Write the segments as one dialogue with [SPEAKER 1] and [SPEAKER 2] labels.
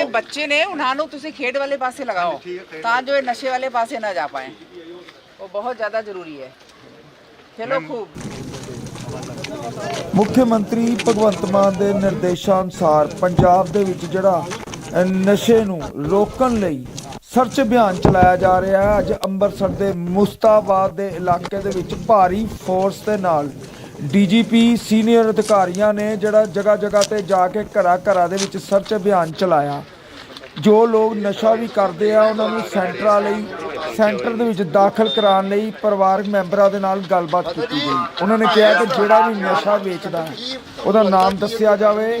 [SPEAKER 1] ਜਿਹੜੇ ਬੱਚੇ ਨੇ ਉਹਨਾਂ ਨੂੰ ਤੁਸੀਂ ਖੇਡ ਵਾਲੇ ਪਾਸੇ ਲਗਾਓ ਤਾਂ ਜੋ ਇਹ ਨਸ਼ੇ ਵਾਲੇ ਪਾਸੇ ਨਾ ਜਾ ਪਾਏ। ਉਹ ਬਹੁਤ ਜ਼ਿਆਦਾ ਜ਼ਰੂਰੀ ਹੈ। ਖੇਲੋ ਖੂਬ।
[SPEAKER 2] ਮੁੱਖ ਮੰਤਰੀ ਭਗਵੰਤ ਮਾਨ ਦੇ ਨਿਰਦੇਸ਼ਾਂ ਅਨੁਸਾਰ ਪੰਜਾਬ ਦੇ ਵਿੱਚ ਜਿਹੜਾ ਨਸ਼ੇ ਨੂੰ ਰੋਕਣ ਲਈ ਸਰਚ ਅਭਿਆਨ ਚਲਾਇਆ ਜਾ ਰਿਹਾ ਹੈ। ਅੱਜ ਅੰਮ੍ਰਿਤਸਰ ਦੇ ਮੁਸਤਾਬਾਦ ਦੇ ਇਲਾਕੇ ਦੇ ਵਿੱਚ ਭਾਰੀ ਫੋਰਸ ਦੇ ਨਾਲ ਡੀਜੀਪੀ ਸੀਨੀਅਰ ਅਧਿਕਾਰੀਆਂ ਨੇ ਜਿਹੜਾ ਜਗ੍ਹਾ ਜਗ੍ਹਾ ਤੇ ਜਾ ਕੇ ਘਰਾਂ ਘਰਾਂ ਦੇ ਵਿੱਚ ਸਰਚ ਅਭਿਆਨ ਚਲਾਇਆ। ਜੋ ਲੋਕ ਨਸ਼ਾ ਵੀ ਕਰਦੇ ਆ, ਉਹਨਾਂ ਨੂੰ ਸੈਂਟਰਾਂ ਲਈ, ਸੈਂਟਰ ਦੇ ਵਿੱਚ ਦਾਖਲ ਕਰਾਉਣ ਲਈ ਪਰਿਵਾਰਕ ਮੈਂਬਰਾਂ ਦੇ ਨਾਲ ਗੱਲਬਾਤ ਕੀਤੀ ਗਈ। ਉਹਨਾਂ ਨੇ ਕਿਹਾ ਕਿ ਜਿਹੜਾ ਵੀ ਨਸ਼ਾ ਵੇਚਦਾ ਹੈ, ਉਹਦਾ ਨਾਮ ਦੱਸਿਆ ਜਾਵੇ।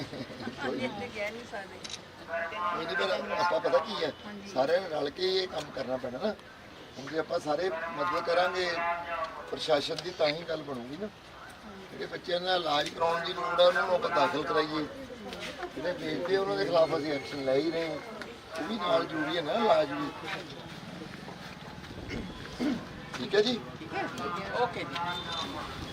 [SPEAKER 3] ਕੋਈ ਨਹੀਂ। ਪਰ ਆਪਾਂ ਪਤਾ ਕੀ ਹੈ? ਸਾਰੇ ਰਲ ਕੇ ਇਹ ਕੰਮ ਕਰਨਾ ਪੈਣਾ ਨਾ। ਹੁਣ ਜੇ ਆਪਾਂ ਸਾਰੇ ਮਦਦ ਕਰਾਂਗੇ ਪ੍ਰਸ਼ਾਸਨ ਦੀ ਤਾਂ ਹੀ ਗੱਲ ਬਣੂਗੀ ਨਾ। ਜਿਹੜੇ ਬੱਚਿਆਂ ਦਾ ਇਲਾਜ ਕਰਾਉਣ ਦੀ ਲੋੜ ਹੈ ਉਹਨਾਂ ਨੂੰ ਆਪਾਂ ਦਾਖਲ ਕਰਾਈਏ। ਜਿਹੜੇ ਵੇਚਦੇ ਉਹਨਾਂ ਦੇ ਖਿਲਾਫ ਅਸੀਂ ਐਕਸ਼ਨ ਲੈ ਹੀ ਰਹੇ ਹਾਂ। ਉਹ ਵੀ ਨਾਲ ਜ਼ਰੂਰੀ ਹੈ ਨਾ ਇਲਾਜ ਵੀ। ਠੀਕ ਹੈ ਜੀ?
[SPEAKER 1] ਓਕੇ ਜੀ।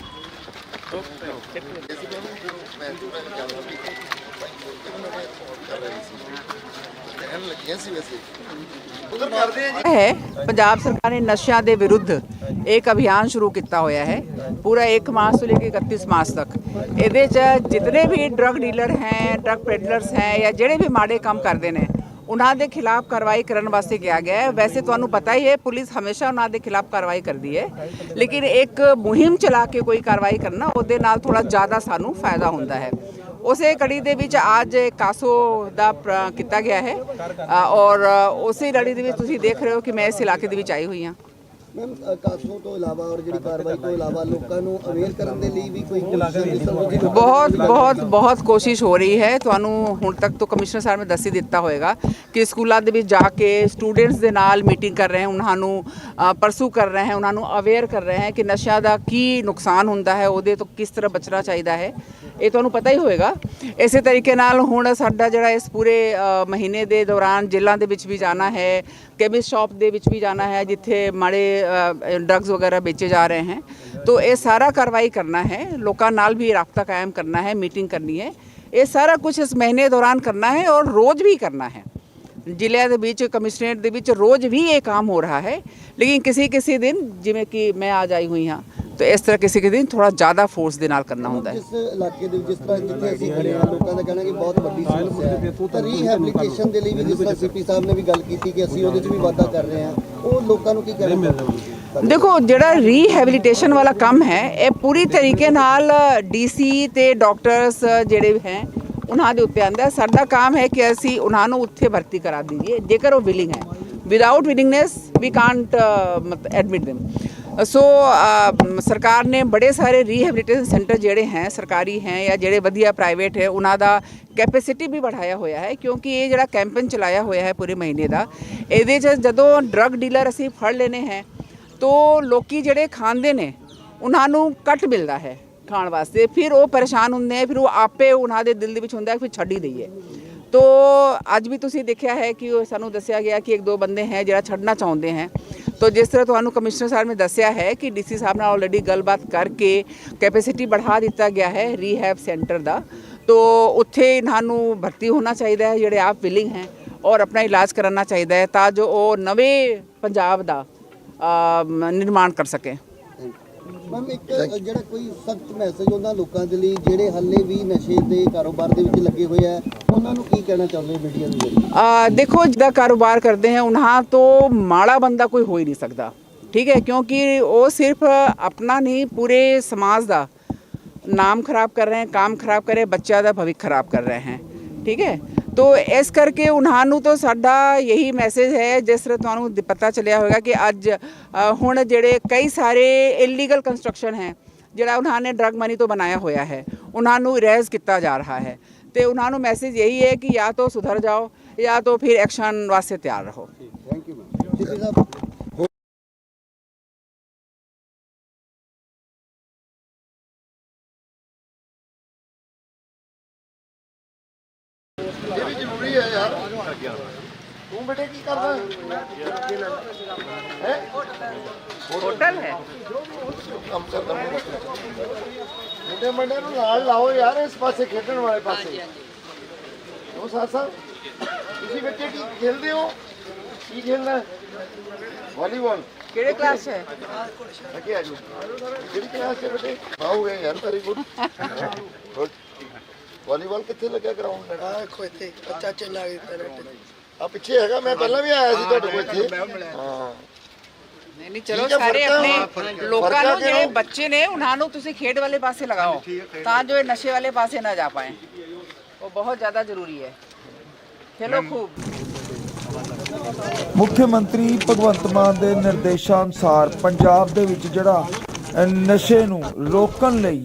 [SPEAKER 1] ਹੈ ਪੰਜਾਬ ਸਰਕਾਰ ਨੇ ਨਸ਼ਿਆਂ ਦੇ ਵਿਰੁੱਧ ਇੱਕ ਅਭਿਆਨ ਸ਼ੁਰੂ ਕੀਤਾ ਹੋਇਆ ਹੈ ਪੂਰਾ 1 ਮਾਰਚ ਤੋਂ ਲੈ ਕੇ 31 ਮਾਰਚ ਤੱਕ ਇਹਦੇ ਚ ਜਿਤਨੇ ਵੀ ਡਰਗ ਡੀਲਰ ਹੈ ਡਰਗ ਪੈਡਲਰਸ ਹੈ ਜਾਂ ਜਿਹੜੇ ਵੀ ਮਾੜੇ ਕੰਮ ਕਰਦੇ ਨੇ ਉਹਨਾਂ ਦੇ ਖਿਲਾਫ ਕਾਰਵਾਈ ਕਰਨ ਵਾਸਤੇ ਕਿਹਾ ਗਿਆ ਹੈ। ਵੈਸੇ ਤੁਹਾਨੂੰ ਪਤਾ ਹੀ ਹੈ, ਪੁਲਿਸ ਹਮੇਸ਼ਾ ਉਹਨਾਂ ਦੇ ਖਿਲਾਫ ਕਾਰਵਾਈ ਕਰਦੀ ਹੈ। ਲੇਕਿਨ ਇੱਕ ਮੁਹਿੰਮ ਚਲਾ ਕੇ ਕੋਈ ਕਾਰਵਾਈ ਕਰਨਾ, ਉਹਦੇ ਨਾਲ ਥੋੜਾ ਜ਼ਿਆਦਾ ਸਾਨੂੰ ਫਾਇਦਾ ਹੁੰਦਾ ਹੈ। ਉਸੇ ਕੜੀ ਦੇ ਵਿੱਚ ਅੱਜ ਕਾਸੋ ਦਾ ਪ੍ਰ- ਕੀਤਾ ਗਿਆ ਹੈ। ਔਰ ਉਸੇ ਲੜੀ ਦੇ ਵਿੱਚ ਤੁਸੀਂ ਦੇਖ ਰਹੇ ਹੋ ਕਿ ਮੈਂ ਇਸ ਇਲਾਕੇ ਦੇ ਵਿੱਚ ਆਈ ਹੋਈ ਹਾਂ।
[SPEAKER 4] ਮੈਮ ਕਾਸੋ ਤੋਂ ਇਲਾਵਾ ਔਰ ਜਿਹੜੀ ਕਾਰਵਾਈ ਤੋਂ ਇਲਾਵਾ ਲੋਕਾਂ ਨੂੰ ਅਵੇਅਰ ਕਰਨ ਦੇ ਲਈ ਵੀ ਕੋਈ
[SPEAKER 1] ਬਹੁਤ ਬਹੁਤ ਬਹੁਤ ਕੋਸ਼ਿਸ਼ ਹੋ ਰਹੀ ਹੈ। ਤੁਹਾਨੂੰ ਹੁਣ ਤੱਕ ਤੋਂ ਕਮਿਸ਼ਨਰ ਸਾਹਿਬ ਨੇ ਦੱਸ ਹੀ ਦਿੱਤਾ ਹੋਵੇਗਾ ਕਿ ਸਕੂਲਾਂ ਦੇ ਵਿੱਚ ਜਾ ਕੇ ਸਟੂਡੈਂਟਸ ਦੇ ਨਾਲ ਮੀਟਿੰਗ ਕਰ ਰਹੇ ਹਨ ਉਹਨਾਂ ਨੂੰ ਪਰਸੂ ਕਰ ਰਹੇ ਹਨ ਉਹਨਾਂ ਨੂੰ ਅਵੇਅਰ ਕਰ ਰਹੇ ਹਨ ਕਿ ਨਸ਼ਾ ਦਾ ਕੀ ਨੁਕਸਾਨ ਹੁੰਦਾ ਹੈ ਉਹਦੇ ਤੋਂ ਕਿਸ ਤਰ੍ਹਾਂ ਬਚਣਾ ਚਾਹੀਦਾ ਹੈ। ਇਹ ਤੁਹਾਨੂੰ ਪਤਾ ਹੀ ਹੋਵੇਗਾ ਇਸੇ ਤਰੀਕੇ ਨਾਲ ਹੁਣ ਸਾਡਾ ਜਿਹੜਾ ਇਸ ਪੂਰੇ ਮਹੀਨੇ ਦੇ ਦੌਰਾਨ ਜੇਲ੍ਹਾਂ ਦੇ ਵਿੱਚ ਵੀ ਜਾਣਾ ਹੈ ਕੈਮਿਸਟ ਸ਼ਾਪ ਦੇ ਵਿੱਚ ਵੀ ਜਾਣਾ ਹੈ ਜਿੱਥੇ ਮਾੜੇ ड्रग्स वगैरह बेचे जा रहे हैं। तो ये सारा कार्रवाई करना है लोगों नाल भी रबता कायम करना है मीटिंग करनी है। ये सारा कुछ इस महीने दौरान करना है और रोज़ भी करना है। ज़िले के बीच, कमिश्नरेट के बीच रोज़ भी ये काम हो रहा है। लेकिन किसी किसी दिन जिमें कि मैं आ जाई हुई हाँ ਤਾਂ ਇਸ ਤਰ੍ਹਾਂ ਕਿਸੇ ਕਿਸੇ ਦਿਨ ਥੋੜਾ ਜ਼ਿਆਦਾ ਫੋਰਸ ਦੇ ਨਾਲ ਕਰਨਾ ਹੁੰਦਾ ਹੈ।
[SPEAKER 4] ਜਿਸ ਇਲਾਕੇ ਦੇ ਵਿੱਚ ਜਿਸ ਤਰ੍ਹਾਂ ਜਿੱਥੇ ਅਸੀਂ ਖੜੇ ਹਾਂ ਲੋਕਾਂ ਦਾ ਕਹਿਣਾ ਕਿ ਬਹੁਤ ਵੱਡੀ ਸਮੱਸਿਆ ਹੈ। ਤਾਂ ਰੀਹੈਬਿਲਿਟੇਸ਼ਨ ਦੇ ਲਈ ਵੀ ਜਿਸ ਤਰ੍ਹਾਂ ਸੀਪੀ ਸਾਹਿਬ ਨੇ ਵੀ ਗੱਲ ਕੀਤੀ ਕਿ ਅਸੀਂ ਉਹਦੇ 'ਚ ਵੀ ਵਾਧਾ ਕਰ ਰਹੇ ਹਾਂ। ਉਹ ਲੋਕਾਂ ਨੂੰ ਕੀ ਕਹਿਣਾ
[SPEAKER 1] ਦੇਖੋ ਜਿਹੜਾ ਰੀਹੈਬਿਲਿਟੇਸ਼ਨ ਵਾਲਾ ਕੰਮ ਹੈ ਇਹ ਪੂਰੀ ਤਰੀਕੇ ਨਾਲ ਡੀਸੀ ਤੇ ਡਾਕਟਰਸ ਜਿਹੜੇ ਹੈ ਉਹਨਾਂ ਦੇ ਉੱਤੇ ਆਂਦਾ ਸਾਡਾ ਕੰਮ ਹੈ ਕਿ ਅਸੀਂ ਉਹਨਾਂ ਨੂੰ ਉੱਥੇ ਭਰਤੀ ਕਰਾ ਦਈਏ ਜੇਕਰ ਉਹ ਵਿਲਿੰਗ ਹੈ। Without willingness we can't admit them so ਸਰਕਾਰ ਨੇ ਬੜੇ ਸਾਰੇ ਰੀਹੈਬਿਲਿਟੇਸ਼ਨ ਸੈਂਟਰ ਜਿਹੜੇ ਹੈ, ਸਰਕਾਰੀ ਹੈ ਜਾਂ ਜਿਹੜੇ ਵਧੀਆ ਪ੍ਰਾਈਵੇਟ ਹੈ, ਉਹਨਾਂ ਦਾ ਕੈਪੈਸਿਟੀ ਵੀ ਵਧਾਇਆ ਹੋਇਆ ਹੈ, ਕਿਉਂਕਿ ਇਹ ਜਿਹੜਾ ਕੈਂਪੇਨ ਚਲਾਇਆ ਹੋਇਆ ਹੈ ਪੂਰੇ ਮਹੀਨੇ ਦਾ, ਇਹਦੇ 'ਚ ਜਦੋਂ ਡਰੱਗ ਡੀਲਰ ਅਸੀਂ ਫੜ ਲੈਨੇ ਹੈ, ਤੋ ਲੋਕੀ ਜਿਹੜੇ ਖਾਂਦੇ ਨੇ, ਉਹਨਾਂ ਨੂੰ ਕੱਟ ਮਿਲਦਾ ਹੈ ਖਾਣ ਵਾਸਤੇ, ਫਿਰ ਉਹ ਪਰੇਸ਼ਾਨ ਹੁੰਦੇ ਆ ਫਿਰ ਉਹ ਆਪੇ ਉਹਨਾਂ ਦੇ ਦਿਲ ਦੇ ਵਿੱਚ ਹੁੰਦਾ ਫਿਰ ਛੱਡ ਹੀ ਦਈਏ। ਤੋ, ਅੱਜ ਵੀ ਤੁਸੀਂ ਦੇਖਿਆ ਹੈ ਕਿ ਉਹ ਸਾਨੂੰ ਦੱਸਿਆ ਗਿਆ ਕਿ ਇੱਕ ਦੋ ਬੰਦੇ ਹੈ ਜਿਹੜਾ ਛੱਡਣਾ ਚਾਹੁੰਦੇ ਹੈ ਤੋ ਜਿਸ ਤਰ੍ਹਾਂ ਤੁਹਾਨੂੰ ਕਮਿਸ਼ਨਰ ਸਾਹਿਬ ਨੇ ਦੱਸਿਆ ਹੈ ਕਿ ਡੀਸੀ ਸਾਹਿਬ ਨਾਲ ਆਲਰੇਡੀ ਗੱਲਬਾਤ ਕਰਕੇ ਕੈਪੈਸਿਟੀ बढ़ा ਦਿੱਤਾ ਗਿਆ ਹੈ ਰੀਹੈਬ ਸੈਂਟਰ ਦਾ। ਤੋ ਉੱਥੇ ਇਹਨਾਂ ਨੂੰ ਭਰਤੀ ਹੋਣਾ ਚਾਹੀਦਾ ਹੈ, ਜਿਹੜੇ ਆਪ ਵਿਲਿੰਗ ਹੈ ਔਰ ਆਪਣਾ ਇਲਾਜ ਕਰਾਉਣਾ ਚਾਹੀਦਾ ਹੈ ਤਾਂ ਜੋ ਉਹ ਨਵੇਂ ਪੰਜਾਬ ਦਾ ਨਿਰਮਾਣ ਕਰ ਸਕੇ।
[SPEAKER 4] ਮੈਮ ਇੱਕ ਜਿਹੜਾ ਕੋਈ ਸਖਤ ਮੈਸੇਜ ਉਹਨਾਂ ਲੋਕਾਂ ਦੇ ਲਈ, ਜਿਹੜੇ ਹੱਲੇ ਵੀ ਨਸ਼ੇ ਦੇ ਕਾਰੋਬਾਰ ਦੇ ਵਿੱਚ ਲੱਗੇ ਹੋਏ ਆ, ਉਹਨਾਂ ਨੂੰ ਕੀ ਕਹਿਣਾ ਚਾਹੁੰਦੇ ਮੀਡੀਆ ਦੇ ਜਰੀਏ?
[SPEAKER 1] ਦੇਖੋ ਜਿਹਦਾ ਕਾਰੋਬਾਰ ਕਰਦੇ ਹੈ ਉਹਨਾਂ ਤੋਂ ਮਾੜਾ ਬੰਦਾ ਕੋਈ ਹੋ ਹੀ ਨਹੀਂ ਸਕਦਾ। ਠੀਕ ਹੈ, ਕਿਉਂਕਿ ਉਹ ਸਿਰਫ ਆਪਣਾ ਨਹੀਂ, ਪੂਰੇ ਸਮਾਜ ਦਾ ਨਾਮ ਖਰਾਬ ਕਰ ਰਹੇ ਹਨ ਕੰਮ ਖਰਾਬ ਕਰ ਰਹੇ ਬੱਚਾ ਦਾ ਭਵਿੱਖ ਖਰਾਬ ਕਰ ਰਹੇ ਹਨ ਠੀਕ ਹੈ ਤੋ ਇਸ ਕਰਕੇ ਉਹਨਾਂ ਨੂੰ ਤਾਂ ਸਾਡਾ ਯਹੀ ਮੈਸੇਜ ਹੈ, ਜਿਸ ਤਰ੍ਹਾਂ ਤੁਹਾਨੂੰ ਪਤਾ ਚੱਲਿਆ ਹੋਵੇਗਾ ਕਿ ਅੱਜ ਹੁਣ ਜਿਹੜੇ ਕਈ ਸਾਰੇ ਇਲੀਗਲ ਕੰਸਟਰਕਸ਼ਨ ਹੈ, ਜਿਹੜਾ ਉਹਨਾਂ ਨੇ ਡਰਗ ਮਨੀ ਤੋਂ ਬਣਾਇਆ ਹੋਇਆ ਹੈ, ਉਹਨਾਂ ਨੂੰ ਇਰੇਜ਼ ਕੀਤਾ ਜਾ ਰਿਹਾ ਹੈ। ਤੇ ਉਹਨਾਂ ਨੂੰ ਮੈਸੇਜ ਇਹੀ ਹੈ ਕਿ ਜਾਂ ਤਾਂ ਸੁਧਰ ਜਾਓ, ਜਾਂ ਤਾਂ ਫਿਰ ਐਕਸ਼ਨ ਵਾਸਤੇ ਤਿਆਰ ਰਹੋ।
[SPEAKER 4] ਥੈਂਕ ਯੂ ਮੈਮ ਸੀਪੀ ਸਾਹਿਬ
[SPEAKER 3] ਤੂੰ ਬੇਟੇ ਕੀ ਕਰਦਾ ਹੈ
[SPEAKER 1] ਹੋਟਲ ਹੈ
[SPEAKER 3] ਕੰਮ ਕਰਦਾ ਮੁੰਡੇ ਮੁੰਡੇ ਨੂੰ ਨਾਲ ਲਾਓ ਯਾਰ ਇਸ ਪਾਸੇ ਖੇਡਣ ਵਾਲੇ ਪਾਸੇ ਉਹ ਸਾਸਾ ਤੁਸੀਂ ਬੱਚੇ ਕੀ ਖੇਲਦੇ ਹੋ ਕੀ ਖੇਲਣਾ ਵਾਲੀਬਾਲ
[SPEAKER 1] ਕਿਹੜੇ ਕਲਾਸ 'ਚ ਹੈ
[SPEAKER 3] ਅੱਗੇ ਆ ਜਾਓ ਕਿਹੜੀ ਕਲਾਸ ਚ ਬੇਟੇ ਆਉਗੇ ਯਾਰ ਵੈਰੀ ਗੁੱਡ ਗੁੱਡ ਵਾਲੀਬਾਲ ਕਿੱਥੇ ਲੱਗਿਆ ਗਰਾਊਂਡ
[SPEAKER 5] ਆ ਦੇਖੋ ਇੱਥੇ ਬੱਚਾ ਚੱਲਾ ਗਿਆ
[SPEAKER 3] ਆ ਪਿੱਛੇ ਹੈਗਾ ਮੈਂ ਪਹਿਲਾਂ ਵੀ ਆਇਆ ਸੀ ਤੁਹਾਡੇ ਕੋਲ ਇੱਥੇ। ਹਾਂ।
[SPEAKER 1] ਨਹੀਂ ਨਹੀਂ ਚਲੋ
[SPEAKER 3] ਠੀਕ ਹੈ,
[SPEAKER 1] ਸਾਰੇ
[SPEAKER 3] ਫ਼ਰਕ ਆ,
[SPEAKER 1] ਆਪਣੇ ਲੋਕਾਂ
[SPEAKER 3] ਫ਼ਰਕ ਆ
[SPEAKER 1] ਨੂੰ ਜਿਹੜੇ? ਬੱਚੇ ਨੇ ਉਹਨਾਂ ਨੂੰ ਤੁਸੀਂ ਖੇਡ ਵਾਲੇ ਪਾਸੇ ਲਗਾਓ। ਤਾਂ ਜੋ ਇਹ ਨਸ਼ੇ ਵਾਲੇ ਪਾਸੇ ਨਾ ਜਾ ਪਾਏ। ਉਹ ਬਹੁਤ ਜ਼ਿਆਦਾ ਜ਼ਰੂਰੀ ਹੈ। ਖੇਲੋ ਖੂਬ।
[SPEAKER 2] ਮੁੱਖ ਮੰਤਰੀ ਭਗਵੰਤ ਮਾਨ ਦੇ ਨਿਰਦੇਸ਼ਾਂ ਅਨੁਸਾਰ ਪੰਜਾਬ ਦੇ ਵਿੱਚ ਜਿਹੜਾ ਅ, ਨਸ਼ੇ ਨੂੰ ਰੋਕਣ ਲਈ